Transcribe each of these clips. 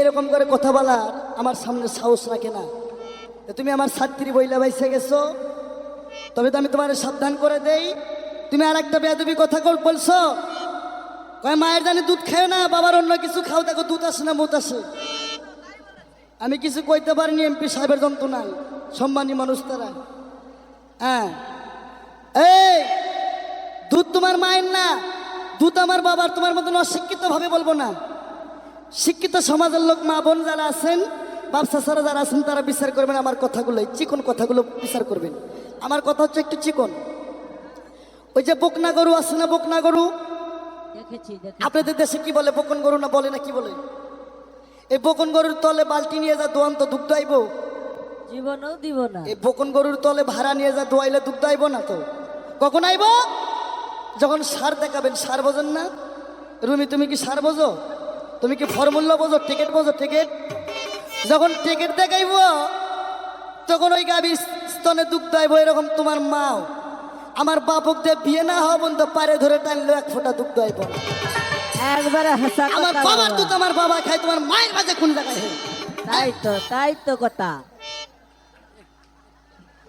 এরকম করে কথা বলার আমার সামনে সাহস রাখে না। তুমি আমার ছাত্রী বইলা বাইসে গেছো, তবে তো আমি তোমার সাবধান করে দেই। তুমি আর একটা বেদবি কথা বলছো, কয়, মায়ের জানি দুধ খায় না, বাবার অন্য কিছু খাও, দেখো দুধ আসে না মুত আসে। আমি কিছু কইতে পারিনি এমপি সাহেবের যন্ত্রণায়, সম্মানী মানুষ তারা। হ্যাঁ। এই, দুধ তোমার মায়ের না, দুধ আমার বাবার, তোমার মতন অশিক্ষিত ভাবে বলব না। শিক্ষিত সমাজের লোক মা বোন যারা আছেন ব্যবসা ছাড়া যারা আছেন তারা বিচার করবেন আমার কথাগুলো চিকন কথাগুলো বিচার করবেন। আমার কথা হচ্ছে একটু চিকন। ওই যে বকনা গরু আছে না বকনা গরু? আপনাদের দেশে কি বলে বকন গরু না বলে না কি বলে? এই বকন গরুর তলে বালতি নিয়ে যা দোয়ান তো দুগ্ধ আইব জীবনও দিব না। এই বকন গরুর তলে ভাড়া নিয়ে যা দোয়াইলে দুগ্ধ আইব না তো। কখন আইব? যখন সার দেখাবেন সার বোঝেন না? রুমি তুমি কি সার বোঝো? তুমি কি ফর্মুলা বোঝো টিকিট বোঝো টিকিট? যখন টিকিট দেখাইব তখন ওই গাবি স্তনে দুগ্ধ আইব এরকম তোমার মাও। আমার বাপক দিয়ে বিয়ে না হওয়া বন্ধ পারে ধরে টানলো এক ফোঁটা আইব না। একবারে হাসা আমার বাবার বাবা। দুধ আমার বাবা খায় তোমার মায়ের মাঝে কোন জায়গায় তাই তো তাই তো কথা।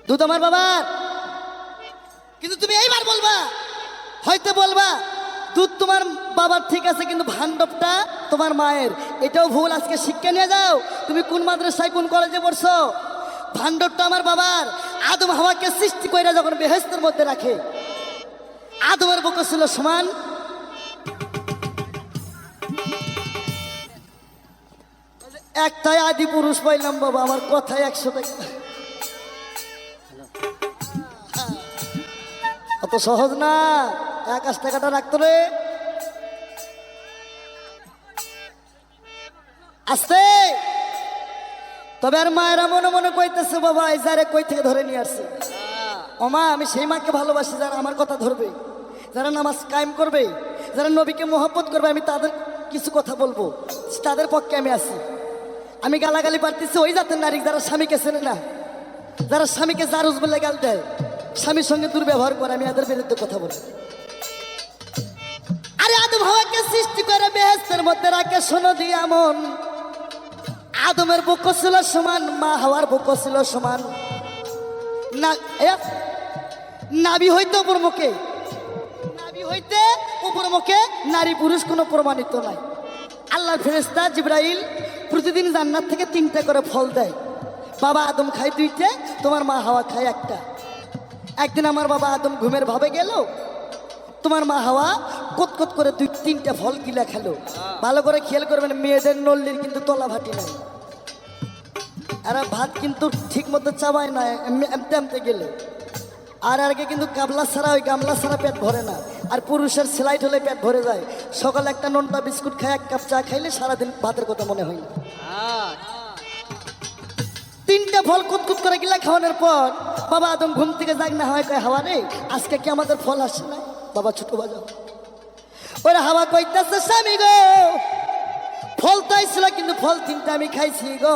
দুধ আমার বাবার। কিন্তু তুমি এইবার বলবা হয়তো বলবা দুধ তোমার বাবার ঠিক আছে, কিন্তু ভান্ডবটা তোমার মায়ের। এটাও ভুল, আজকে শিক্ষা নিয়ে যাও। তুমি কোন মাদ্রাসায়, কোন কলেজে পড়ছো? ভান্ডবটা আমার বাবার। আদম হাওয়াকে সৃষ্টি করে যখন বেহেস্তের মধ্যে রাখে, আদমের বুক ছিল সমান। একটাই আদি পুরুষ পাইলাম বাবা, আমার কথায় একশো টাকা অত সহজ না। একাশ টাকাটা রাখতো রে আসতে। তবে আর মায়েরা মনে মনে কইতেছে বাবা এই যারে কই থেকে ধরে নিয়ে আসছে? ওমা আমি সেই মাকে ভালোবাসি যারা আমার কথা ধরবে যারা নামাজ কায়েম করবে যারা নবীকে মোহাব্বত করবে আমি তাদের কিছু কথা বলব। তাদের পক্ষে আমি আছি। আমি গালাগালি পারতেছি ওই জাতের নারী যারা স্বামীকে চেনে না যারা স্বামীকে জারুজ বলে গাল দেয় স্বামীর সঙ্গে দুর্ব্যবহার করে আমি এদের বিরুদ্ধে কথা বলি। সৃষ্টি করে বেহেস্তের মধ্যে রাখে, শোনো দিয়া মন আদমের বুক ছিল সমান, মা হাওয়ার বুক ছিল সমান। না নাবি হইতে উপর মুখে। নাবি হইতে উপর মুখে নারী পুরুষ কোনো প্রমাণিত নাই। আল্লাহ ফেরেস্তা জিব্রাইল প্রতিদিন জান্নাত থেকে তিনটা করে ফল দেয়। বাবা আদম খায় দুইটা, তোমার মা হাওয়া খায় একটা। একদিন আমার বাবা আদম ঘুমের ভাবে গেল, তোমার মা হাওয়া কত করে দুই তিনটা ফল কিলা খেলো। ভালো করে খেয়াল করবেন, মেয়েদের নল্লির কিন্তু তলা ভাটি নাই। আর ভাত কিন্তু ঠিক মতো চাবায় না এমতে এমতে গেলে। আর আগে কিন্তু গামলা ছাড়া, ওই গামলা ছাড়া পেট ভরে না। আর পুরুষের সেলাইট হলে পেট ভরে যায়। সকালে একটা নোনটা বিস্কুট খায়, এক কাপ চা খাইলে সারাদিন ভাতের কথা মনে হয় তিনটা ফল কুতকুত করে গিলা খাওয়ানোর পর, বাবা আদম ঘুম থেকে যাক না হয় হাওয়া রে, আজকে কি আমাদের ফল আসছে না বাবা, ছোট বাজাও। ওরা হাওয়া কইতাছে, স্বামী গো, ফল তো আইছিল, কিন্তু ফল তিনটা আমি খাইছি গো।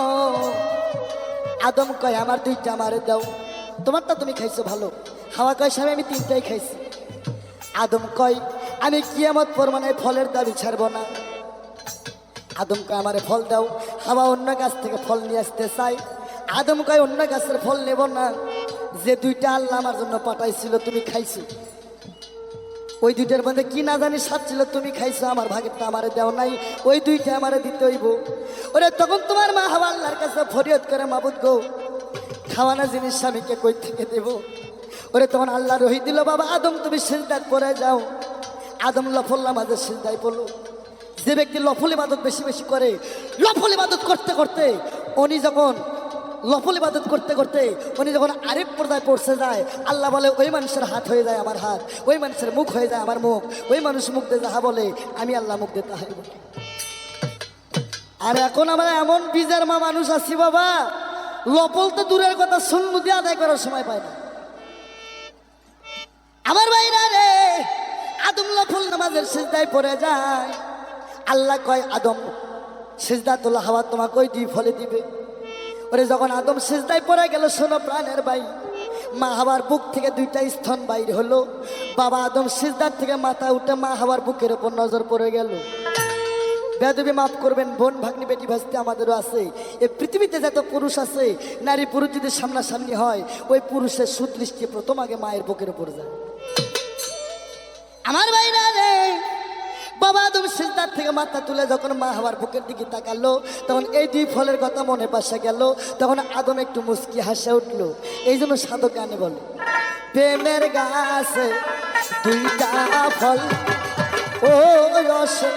আদম কয়, আমার দুইটা, আমারে দাও। তোমারটা তুমি খাইছো ভালো। হাওয়া কয়, স্বামী, আমি তিনটাই খাইছি। আদম কয়, আমি কিয়ামত পরমানে ফলের দাবি ছাড়বো না। আদম কয়, আমারে ফল দাও। হাওয়া অন্য গাছ থেকে ফল নিয়ে আসতে চাই আদম কয়, অন্য গাছের ফল নেব না। যে দুইটা আল্লাহ আমার জন্য পাঠাইছিল, তুমি খাইছো। ওই দুইটার মধ্যে কি না জানি সাত ছিল, তুমি খাইছো, আমার ভাগেরটা আমারে দেও নাই, ওই দুইটা আমারে দিতে হইব। ওরে তখন তোমার মা হাওয়া আল্লাহর কাছে ফরিয়াদ করে, মাবুদ গো, খাওয়ানো জিনিস স্বামীকে কই থেকে দেব? ওরে তখন আল্লাহ রহি দিল, বাবা, আদম, তুমি সিজদাত করে যাও। আদম লফল্লা মাঝে সিজদায় পড়ল। যে ব্যক্তি লফল ইবাদত বেশি বেশি করে, লফল ইবাদত করতে করতে, উনি যখন লফল ইবাদত করতে করতে উনি যখন আরেক পর্দায় পড়ছে যায়, আল্লাহ বলে, ওই মানুষের হাত হয়ে যায় আমার হাত, ওই মানুষের মুখ হয়ে যায় আমার মুখ, ওই মানুষ মুখ দিয়ে যাহা বলে, আমি আল্লাহ মুখ দিয়ে তাহাই বলি। আর এখন আমরা এমন বিজার মা মানুষ আছি বাবা লপল তো দূরের কথা, শূন্য দিয়ে আদায় করার সময় পায় না। আমার ভাইরা রে, আদম লফল নামাজের সিজদায় পড়ে যায়। আল্লাহ কয়, আদম সিজদা তোলা হাওয়া তোমাকে ওই দুই ফলে দিবে। ওরে যখন আদম সিজদায় পড়ে গেল, শোনো প্রাণের ভাই মা হাওয়ার বুক থেকে দুইটা স্তন বাইর হলো। বাবা আদম সিজদার থেকে মাথা উঠে মা হাওয়ার বুকের ওপর নজর পড়ে গেল। বেদবি মাফ করবেন, বোন ভাগ্নি বেটি ভাসতে আমাদেরও আছে। এ পৃথিবীতে যত পুরুষ আছে, নারী পুরুষ যদি সামনাসামনি হয়, ওই পুরুষের সুদৃষ্টি প্রথম আগে মায়ের বুকের উপর যায়। আমার ভাইরা রে বাবা আদম সিজদার থেকে মাথা তুলে যখন মা হওয়ার বুকের দিকে তাকালো, তখন এই দুই ফলের কথা মনে পাশে গেল, তখন আদম একটু মুস্কি হাসে উঠল। এই জন্য সাধক গানে বলে, প্রেমের গাছে দুইটা ফল, ও রসে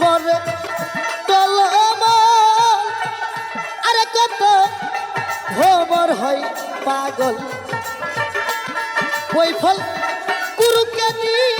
করে আরে কত ভ্রমর হয় পাগল। ওই ফল গুরুকে দিয়ে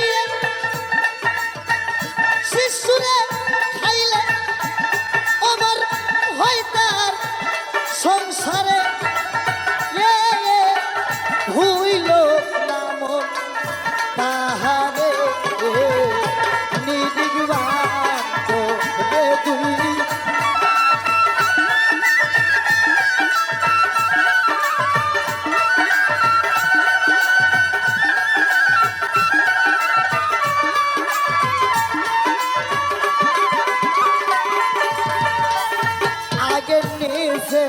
আগে নিজে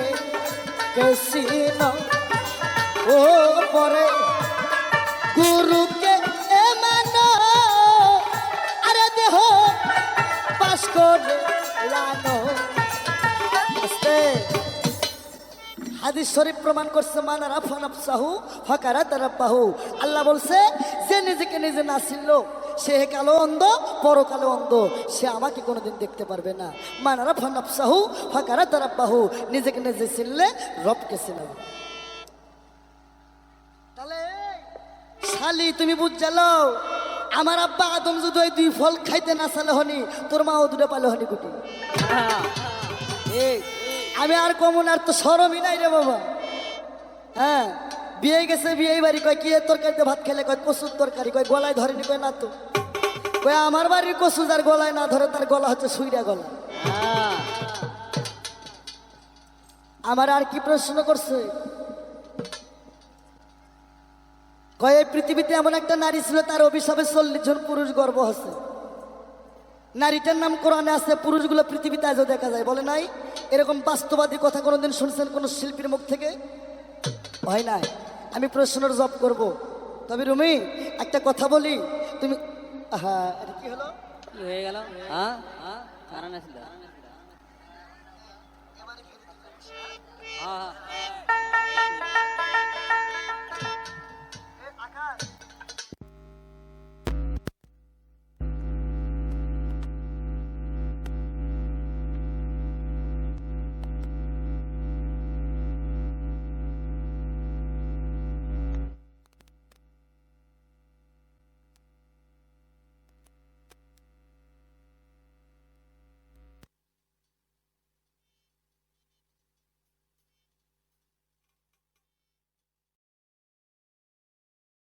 কেসিন। ও পরে গুরুকে এ মানো আরে দেহ পাস করে লানো আস্তে। হাদিস শরীফ প্রমাণ করছে মানারা ফানাপ সাহু ফাকারা তারা পাহু আল্লাহ বলছে, যে নিজেকে নিজে না চিনল সে কালো অন্ধ পরকালো অন্ধ। সে আমাকে কোনোদিন দেখতে পারবে না। মানারা ফানাপ সাহু ফাকারা তারা পাহু নিজেকে নিজে চিনলে রবকে চিনবে তাহলে শালি তুমি বুঝছালো আমার আব্বা আদম যদি ওই দুই ফল খাইতে না চালে হনি তোর মা মাও দুটো পালে হনি গুটি আমি আর কমন আর তো সরমই নাই রে বাবা। হ্যাঁ বিয়ে গেছে, বিয়ে বাড়ি, কয় কি তরকারিতে ভাত খেলে? কয়, কচুর তরকারি, কয়, গলায় ধরেনি, কয়, না তো। কয়, আমার বাড়ির কচু যার গলায় না ধরে, তার গলা হচ্ছে সুইরা গলা। আমার আর কি প্রশ্ন করছে? কয়, এই পৃথিবীতে এমন একটা নারী ছিল, তার অভিশাপে চল্লিশ জন পুরুষ গর্ব আছে নারীটার নাম কোরআনে আছে, পুরুষগুলো পৃথিবীতে আজও দেখা যায়। বলে নাই? এরকম বাস্তবাদী কথা কোনোদিন শুনছেন কোনো শিল্পীর মুখ থেকে? হয় নাই। আমি প্রফেশনাল জব করব। তবে রুমি একটা কথা বলি। তুমি হ্যাঁ এটা কি হলো? হয়ে গেল? হ্যাঁ হ্যাঁ।